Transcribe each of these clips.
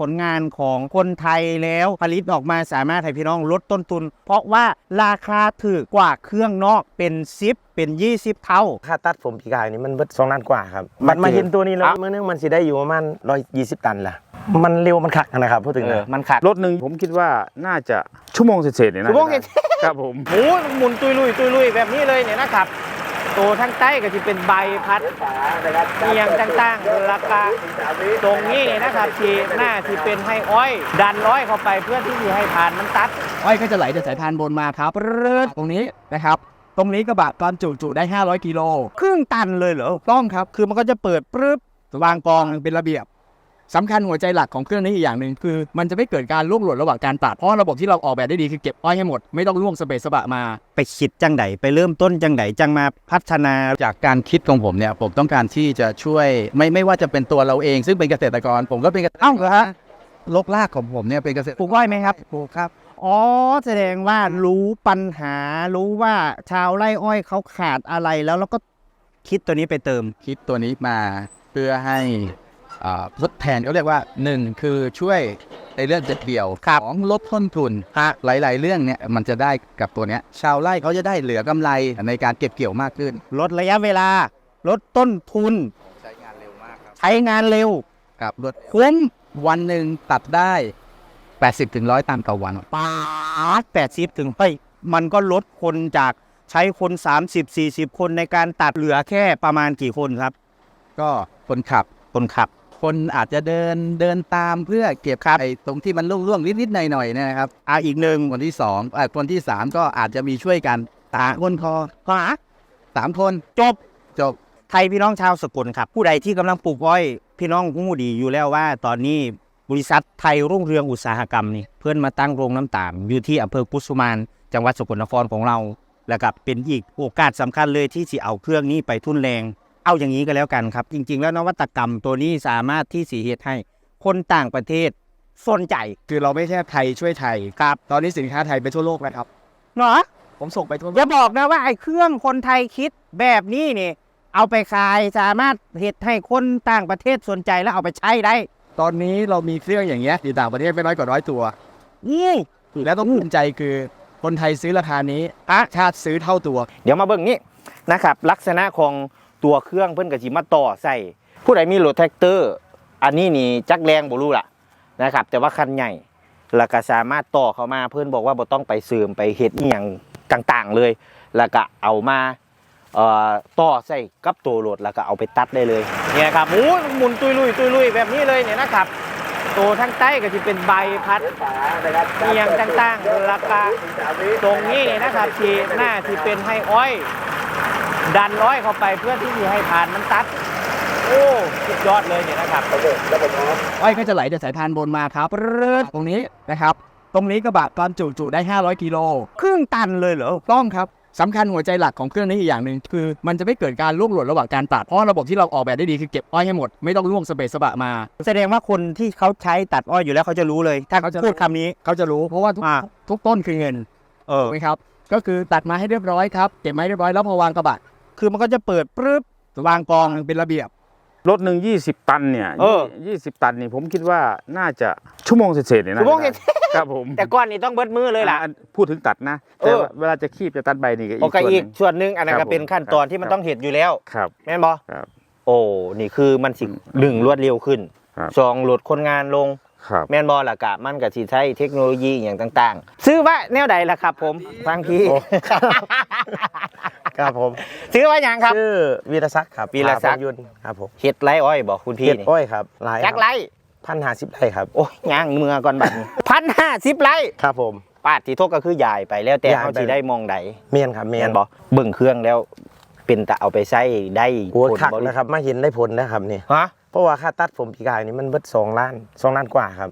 ผลงานของคนไทยแล้วผลิตออกมาสามารถให้พี่น้องลดต้นทุน เพราะว่าราคาถูกกว่าเครื่องนอกเป็นซิปเป็น 20 เท่า ค่าตัดผมปีกายนี่มันเบิดสองล้านกว่าครับ มันมาเห็นตัวนี้แล้วมื้อนึงมันสิได้อยู่ประมาณ120ตันละมันเร็วมันคักนะครับพูดถึงเออนะมันขาดรถหนึ่งผมคิดว่าน่าจะชั่วโมงเศษๆเนี่ยนะชั่วโมงเศษ ครับผมโอ้ยหมุนตุยลุยตุยลุยแบบนี้เลยเนี่ยนะครับ ตัวทั้งใต้ก็จะเป็นใบพัดเอียงต่างๆราคาตรงนี้นะครับที่หน้าที่เป็นให้อ้อย ดันอ้อยเข้าไปเพื่อที่จะให้ผ่านมันตัด อ้อยก็จะไหลจากสายพานบนมาครับรตรงนี้นะครับตรงนี้กระบะตอนจุจุได้ 500 กิโลครึ่งตันเลยเหรอต้องครับ คือมันก็จะเปิดปรึ๊บวางกองเป็นระเบียบ สำคัญหัวใจหลักของเครื่องนี้อีกอย่างหนึ่งคือ มันจะไม่เกิดการล่วงหล่นระหว่างการตัดเพราะระบบที่เราออกแบบได้ดีคือเก็บอ้อยให้หมด ไม่ต้องล่วงสเปซสบะมา ไปคิดจังไดไปเริ่มต้นจังไดจังมาพัฒนาจากการคิดของผมเนี่ยผมต้องการที่จะช่วยไม่ไม่ว่าจะเป็นตัวเราเอง ซึ่งเป็นเกษตรกร ผมก็เป็นเกษตรเอ้าเหรอฮะลกลากของผมเนี่ยเป็นเกษตรปลูกอ้อยไหมครับปลูกครับอ๋อแสดงว่ารู้ปัญหา รู้ว่าชาวไร่อ้อยเขาขาดอะไรแล้วแล้วก็คิดตัวนี้ไปเติม คิดตัวนี้มาเพื่อให้อ่า ทดแทนเขาเรียกว่าหนึ่งคือช่วยในเรื่องเจ็ดเดี่ยวสองลดต้นทุนหลาย ๆ เรื่องเนี่ยมันจะได้กับตัวเนี้ยชาวไร่เขาจะได้เหลือกำไรในการเก็บเกี่ยวมากขึ้น ลดระยะเวลา ลดต้นทุน ใช้งานเร็วมากครับใช้งานเร็วครับรถคุ้มวันหนึ่งตัดได้ 80ถึง100ตันต่อวันปาดแปดสิบถึงเฮ้ยมันก็ลดคนจากใช้คน 30-40 คนในการตัดเหลือแค่ประมาณกี่คนครับ ก็คนขับคนขับ คนอาจจะเดินเดินตามเพื่อเก็บไอ้ตรงที่มันร่วงๆนิดๆหน่อยๆเนยนะครับอ่าอีกหนึ่งคนที่สองเอ่อคนที่สามก็อาจจะมีช่วยกันตาคนคอขวาสามคนจบจบไทยพี่น้องชาวสกลครับ ผู้ใดที่กำลังปลูกอ้อยพี่น้องหูดีอยู่แล้วว่า ตอนนี้บริษัทไทยรุ่งเรืองอุตสาหกรรมนี่เพื่อนมาตั้งโรงน้ำตาลอยู่ที่อำเภอกุสุมานจังหวัดสกลนครของเรา แล้วก็เป็นอีกโอกาสสำคัญเลยที่สิเอาเครื่องนี้ไปทุนแรง เอาอย่างนี้ก็แล้วกันครับ จริง ๆ แล้วนวัตกรรมตัวนี้สามารถที่สีเหตุให้คนต่างประเทศสนใจคือเราไม่ใช่ไทยช่วยไทยครับ ตอนนี้สินค้าไทยไปทั่วโลกแล้วครับเนาะผมส่งไปทั่วโลอย่ากบอกนะว่าไอ้เครื่องคนไทยคิดแบบนี้นี่ เอาไปขายสามารถเหตุให้คนต่างประเทศสนใจแล้วเอาไปใช้ได้ตอนนี้เรามีเครื่องอย่างเงี้ยอยู่ต่างประเทศไม่น้อยกว่าร้อยตัว นี่ แล้วต้องภูมิใจคือคนไทยซื้อราคานี้ต่างชาติซื้อเท่าตัว เดี๋ยวมาเบิ่งนี่นะครับลักษณะของ ตัวเครื่องเพิ่อนก็สิมาต่อใส่ ผู้ใดมีรถแท็กเตอร์ อันนี้นี่จักแรงบ่รู้ล่ะนะครับ แต่ว่าคันใหญ่แล้วก็สามารถต่อเข้ามาเพิ่อนบอกว่าบ่ต้องไปเสริมไปเฮ็ดอีหยังต่างๆเลย แล้วก็เอามาต่อใส่กับตัวรถแล้วก็เอาไปตัดได้เลยเนี่ยครับโอ้หมุนตุยลุยตุยลุยแบบนี้เลยเนี่ยนะครับตัวทั้งใต้ก็จะเป็นใบพัดเอียงต่างๆราคาตรงนี้นะครับที่หน้าที่เป็นให้อ้อย ดันอ้อยเข้าไปเพื่อที่จะให้ผ่านมันตัด โอ้สุดยอดเลยเนี่ยนะครับอ้อยก็จะไหลจากสายพานบนมาครับปรึ๊ดตรงนี้นะครับ ตรงนี้กระบะตอนจุจุได้ 500 กิโลครึ่งตันเลยเหรอต้องครับสำคัญหัวใจหลักของเครื่องนี้อีกอย่างหนึ่งคือมันจะไม่เกิดการล่วงหล่นระหว่างการตัดเพราะระบบที่เราออกแบบได้ดีคือเก็บอ้อยให้หมด ไม่ต้องล่วงสเปซสบะมา แสดงว่าคนที่เขาใช้ตัดอ้อยอยู่แล้วเขาจะรู้เลย ถ้าเขาเขาจะพูดคำนี้เขาจะรู้เพราะว่าทุกอ่า ทุกต้นคือเงินเออ ถูกไหมครับก็คือตัดมาให้เรียบร้อยครับเก็บมาให้เรียบร้อยแล้วพอวางกระบะ คือมันก็จะเปิดปรึ๊บวางกองเป็นระเบียบ รถหนึ่งยี่สิบตันเนี่ยเออ ยี่สิบตันนี่ผมคิดว่าน่าจะชั่วโมงเศษๆเนี่ยนะชั่วโมงเศษครับผมแต่ก้อนนี้ต้องเบิดมือเลยล่ะ อ่าพูดถึงตัดนะเอแต่อว่าเวลาจะคีบจะตัดใบนี่ก็โออีกเคส่วนหอีนึ่กงส่วนหนึ่งอันนั้นครัก็บเป็นขั้นตอนที่มันครับ ต้องเห็นอยู่แล้ว ครับ แม่นบอครับ โอ้ นี่คือมันสิหนึ่งรวดเร็วขึ้นครับ สองลดคนงานลง ครับแม่นบอล่ะกะมันก็สิใช้เทคโนโลยีอย่างต่าง ๆ ซื้อว่าแนวใดล่ะครับผมฟังพี่ครับผมซื้อว่าอย่างครับ ชื่อวีรศักดิ์ครับวีรศักดิ์ภาพยุนครับผมเฮ็ดไรอ้อยบอกคุณพี่เฮ็ดนี่อ้อยครับหลายจักไรพันหาสิบไร่ครับโอ้ยย่างเมือก่อนบัดนี้พันห้าสิบไรครับผม ปาดที่โทษก็คือใหญ่ไปแล้วแต่ย้ายเขาไปสิได้มองใดเมียนครับเมีแม่ยนนบอเบิ่งเครื่องแล้ว เป็นแต่เอาไปใช้ได้โอ้ผลคักบ่นะครับมาเห็นได้ผลนะครับนี่ฮะ เพราะว่าค่าตัดผมปีกายนี่มันเบิดสองล้านสองล้านกว่าครับ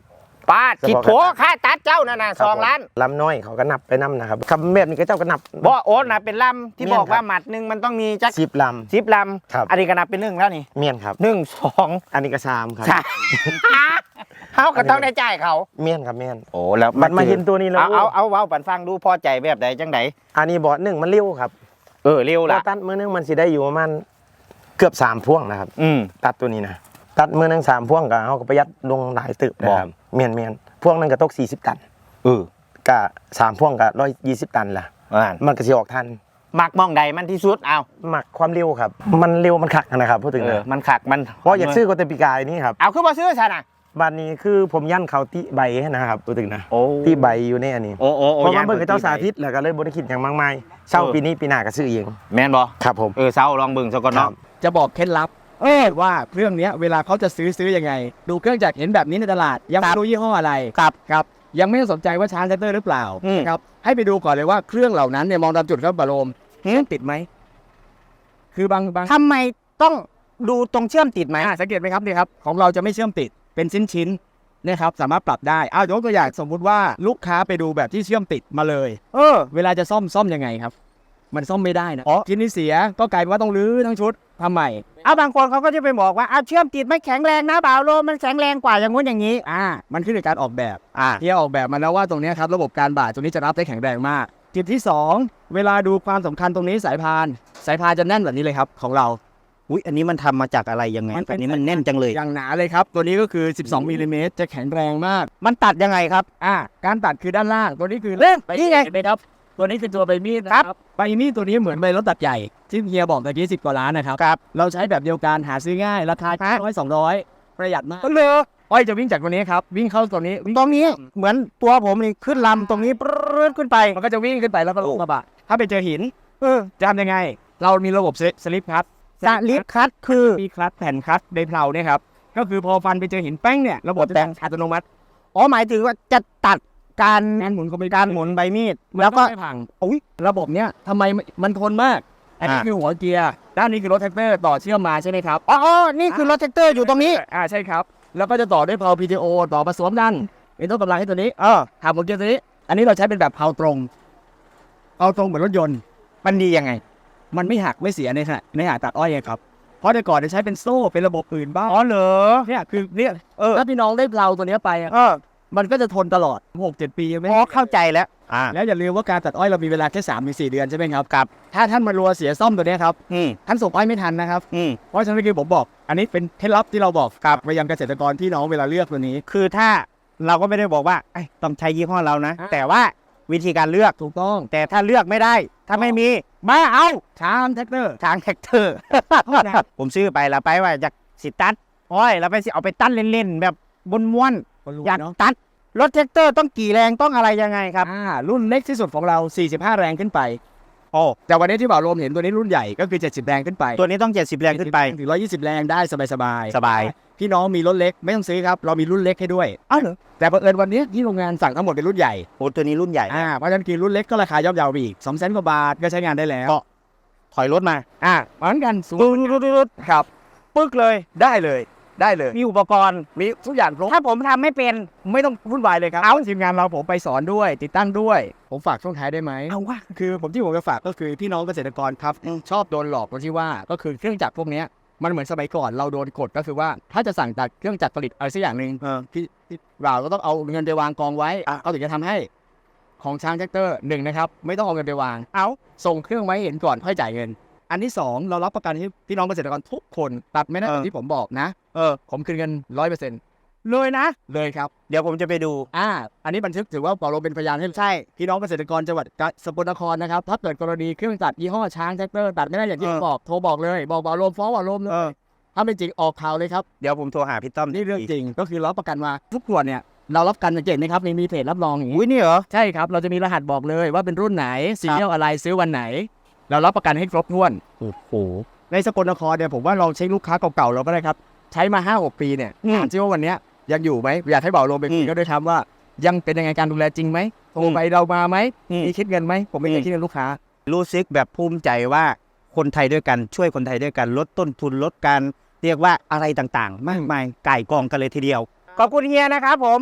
ปาดที่โถค่าตัดเจ้านั่นน่ะครับสองล้านผมลำน้อยเขาก็นับไปนํนะครับคำแบบนี้ก็เจ้าก็นับบ่โอนนะเป็นลำที่แม่นบอกว่าครับหมัดหนึ่งมันต้องมีจักสิบลสิบลครับำอันนี้ก็นับเป็นหนึ่งแล้วนี่ำเมียนครับหนึ่งสองอันนี้ก็สามครับสามเขาก็ต้องได้จ่ายเขาเมียนครับเมียนโอ้แล้วมันมาเห็นตัวนี้แล้วเอาเอาเอาเว้าปันฟังดูพอใจแบบใดจังไดอันนี้บอดหนึ่งมันเร็วครับ เออเร็วพล่ะอตัดมือนึงมันสิได้อยู่ประมาณเกือบสามพ่วงนะครับอืมตัดตัวนี้นะ ตัดตัดมือหนึงสามพ่วงก็เฮาก็ประหยัดลงหลายตึกนะครับ เมียนเมียนพ่วงหนึงก็ตก40ตันเออก็สามพ่วงก็120ตันล่ะ อ่านมันก็สิออกทันมักมองใดมันที่สุดเอามักความเร็วครับ มันเร็วมันคักนะครับพูดถึงเออนะมันขักมันเพราะอยากซื้อก็แต่ปีกายนี่ครับเอาคือบ่ซื้อซะน่ะบ้านนี้คือผมยันเขาติใบนะครับพูดถึงนะโอ้ที่ใบอยู่ในอันนี้โอ้โอ้โอ้เพราะว่าย่เบิ่งกับเจ้าสาธิตแล้วก็เลยบ่ได้คิดหยังมากมายเช่าปีนี้ปีหน้าก็ซื้อเองแม่นบ่ครับผม เออเซาลองเบิ่งซะก่อนครัเนาะบจะบอกเคล็ดลับ เออว่าเครื่องเนี้ยเวลาเขาจะซื้อซื้อยังไง ดูเครื่องจักรเห็นแบบนี้ในตลาด ยังไม่รู้ยี่ห้ออะไรครับครับยังไม่ต้องสนใจว่าชาร์จแท็กเตอร์หรือเปล่าอืมครับให้ไปดูก่อนเลยว่าเครื่องเหล่านั้นเนี่ยมองตามจุดครับบารมเครื่องติดไหมคือบางบาง ทำไมต้องดูตรงเชื่อมติดไหม อ่าสังเกตไหมครับเนี่ยครับของเราจะไม่เชื่อมติดเป็นชิ้นชิ้นๆนะครับสามารถปรับได้อ้าวยกตัวอย่างสมมุติว่าลูกค้าไปดูแบบที่เชื่อมติดมาเลย เออ เวลาจะซ่อมซ่อมยังไงครับ มันซ่อมไม่ได้นะอ๋อชิ้นนี้เสียก็กลายเป็นว่าต้องรื้อทั้งชุด ทำใหม่เอาบางคนเขาก็จะไปบอกว่าเอาเชื่อมติดไม่แข็งแรงนะบ่าวโลมันแข็งแรงกว่าอย่างงู้นอย่างนี้อ่ามันขึ้นกับการออกแบบอ่าที่ออกแบบมาแล้วว่าตรงเนี้ยครับระบบการบ่าตรงนี้จะรับได้แข็งแรงมาก จุดที่ 2 เวลาดูความสำคัญตรงนี้สายพาน สายพานจะแน่นแบบนี้เลยครับของเราอุ้ยอันนี้มันทำมาจากอะไรยังไงมันเป็นอันนี้มันแน่นจังเลยอย่างหนาเลยครับ ตัวนี้ก็คือ 12มิลลิเมตรจะแข็งแรงมาก มันตัดยังไงครับอ่าการตัดคือด้านล่างตัวนี้คือเล่นใบนี่ไงเห็นไหมครับ ตัวนี้คือตัวใบมีดนะครับใบมีดตัวนี้เหมือนใบรถตัดใหญ่ที่เฮียบอกตะกี้สิบกว่าล้านนะครับครับ เราใช้แบบเดียวกันหาซื้อง่ายราคาฮะร้อยสองร้อยประหยัดมากก็เลยอ้อยจะวิ่งจากตัวนี้ครับวิ่งเข้าตัวนี้วิ่งตรงนี้เหมือนตัวผมนี่ขึ้นลำตรงนี้ปรื๊ดขึ้นไปมันก็จะวิ่งขึ้นไปแล้วก็ลงมาบะถ้าไปเจอหินเออจะทำยังไง เรามีระบบสลิปคัตสลิปคัตคือมีคลัตช์แผ่นคลัตช์ในเพลาเนี่ยครับก็คือพอฟันไปเจอหินแป้งเนี่ยระบบจะอัตโนมัติอ๋อหมายถึงว่าจะตัด การการหมุนก็ไม่การหมุนใบมีด แล้แล้ววก็ก็ไม่พังอุ้ยระบบเนี้ยทำไมมันทนมาก อันนี้อ่าคือหัวเกียร์ด้านนี้คือรถแท็กเตอร์ต่อเชื่อมมาใช่ไหมครับอ๋ออ๋อนี่คือรถแท็กเตอร์อยู่ตรงนี้ อ่าใช่ครับ แล้วก็จะต่อด้วยเพลา PTO ต่อผสมดันเป็นต้นกำลังให้ตัวนี้เออถามหัวเกียร์ตัวนี้ อันนี้เราใช้เป็นแบบเพลาตรงเพลาตรงเหมือนรถยนต์มันดียังไง มันไม่หักไม่เสียในขณะในขณะตัดอ้อยไงครับเพราะแต่ก่อนจะใช้เป็นโซ่เป็นระบบอื่นบ้างอ๋อเหรอเนี่ยคือเนี่ยเออถ้าพี่น้องได้เพลาตัวเนี้ยไปอะเออ มันก็จะทนตลอด 6 7 ปีไม่พอเข้าใจแล้วอ่าแล้วอย่าลืมว่าการตัดอ้อยเรามีเวลาแค่3าถึงสเดือนใช่ไหมครับครับ ถ้าท่านมารัวเสียซ่อมตัวเนี้ยครับ อืมท่านส่งอ้อยไม่ทันนะครับ อืมเพราะฉะนั้นเมื่อกี้ผมบอก อันนี้เป็นเคล็ดลับที่เราบอกกับไปยังเกษตรกรพี่น้องเวลาเลือกตัวนี้ คือถ้าเราก็ไม่ได้บอกว่าไอ้ยต้องใช้ยี่ห้อเรานะ อ่า แต่ว่าวิธีการเลือก ถูกต้องแต่ถ้าเลือกไม่ได้ ถ้าไม่มีมาเอาช้างแท็กเตอร์ ทางแท็กเตอร์ ผมซื้อไปแล้วไปว่าจากสิตัดโอ้ยแล้วไปสิเอาไปตั้นเล่นๆแบบบนม้วน ๆอยากเนาะตัดรถแท็กเตอร์ต้องกี่แรงต้องอะไรยังไงครับ อ่ารุ่นเล็กที่สุดของเรา 45 แรงขึ้นไปโอ้แต่วันนี้ที่บ่าวรวมเห็นตัวนี้รุ่นใหญ่ก็คือ 70 แรงขึ้นไป ตัวนี้ต้อง 70 แรงขึ้นไปถึง120 แรงได้สบายๆสบาย พี่น้องมีรถเล็กไม่ต้องซื้อครับ เรามีรุ่นเล็กให้ด้วยอ้าวเหรอแต่บังเอิญวันนี้ที่โรงงานสั่งทั้งหมดเป็นรุ่นใหญ่โอ้ตัวนี้รุ่นใหญ่อ่าเพราะฉะนั้นกินรุ่นเล็กก็ราคาย่อมเยาวไปอีกสองแสนกว่าบาทก็ใช้งานได้แล้วก็ถอยรถมาอ่าเหมือนกันสูงดูดูดูดูครับปึ๊กเลยได้เลย ได้เลย มีอุปกรณ์ มีทุกอย่างครบถ้าผมทำไม่เป็น ไม่ต้องวุ่นวายเลยครับเอาทีมงานเราผมไปสอนด้วย ติดตั้งด้วย ผมฝากช่วงท้ายได้ไหมเอาว่าคือผมที่ผมจะฝากก็คือพี่น้องเกษตรกรครับชอบโดนหลอกตรงที่ว่าก็คือเครื่องจักรพวกเนี้ยมันเหมือนสมัยก่อนเราโดนกดก็คือว่าถ้าจะสั่งตัดเครื่องจักรผลิตอะไรสักอย่างหนึ่งเออพี่พี่เราก็ต้องเอาเงินไปวางกองไว้เขาถึงจะทำให้ของช้างแท็กเตอร์หนึ่งนะครับไม่ต้องเอาเงินไปวางเอาส่งเครื่องไว้เห็นก่อนค่อยจ่ายเงิน อันที่สองเรารับประกันให้พี่น้องเกษตรกรทุกคนตัดไม่ได้แบบที่ผมบอกนะ เออ ผมคืนเงินร้อยเปอร์เซ็นต์เลยนะ เลยครับ เดี๋ยวผมจะไปดู อ่า อันนี้บันทึกถือว่าเปาโลเป็นพยานให้ใช่ พี่น้องเกษตรกรจังหวัดกาสกลนครนะครับ ถ้าเกิดกรณีเครื่องตัดยี่ห้อช้างแท็กเตอร์ตัดไม่ได้อย่างที่ผมบอก โทรบอกเลย บอกเปาโลฟ้องเปาโลมเลเออยถ้าเป็นจริงออกข่าวเลยครับ เดี๋ยวผมโทรหาพี่ต้อมนี่เรื่องจริง ก็คือรับประกันว่าทุกขวดเนี่ยเรารับกันสังเกตไหมครับมีมีเพจรับรองอย่างนี้อุ้ยนี่เหรอ ใช่ครับ เราจะมีรหัสบอกเลยว่าเป็นรุ่นไหนสีเที่ยวอะไรซื้อวันไหน เรารับประกันให้ครบถ้วนโอ้โหในสกลนครเนี่ยผมว่าลองเช็คลูกค้าเก่าๆเราก็ได้ครับ ใช้มา 5 6 ปีเนี่ยอืมถามซิว่าวันเนี้ยยังอยู่ไหมอยากให้เบาลงไปคุอืยมก็ด้วยครับว่ายังเป็นยังไงการดูแลจริงไหมโทรไปเรามาไหมอืมมีคิดเงินไหมผมไม่เคอืยมคิดเงินลูกค้า รู้สึกแบบภูมิใจว่าคนไทยด้วยกันช่วยคนไทยด้วยกันลดต้นทุนลดการเรียกว่าอะไรต่างๆ มากมายไก่กองกันเลยทีเดียว ขอบคุณเฮียนะครับผม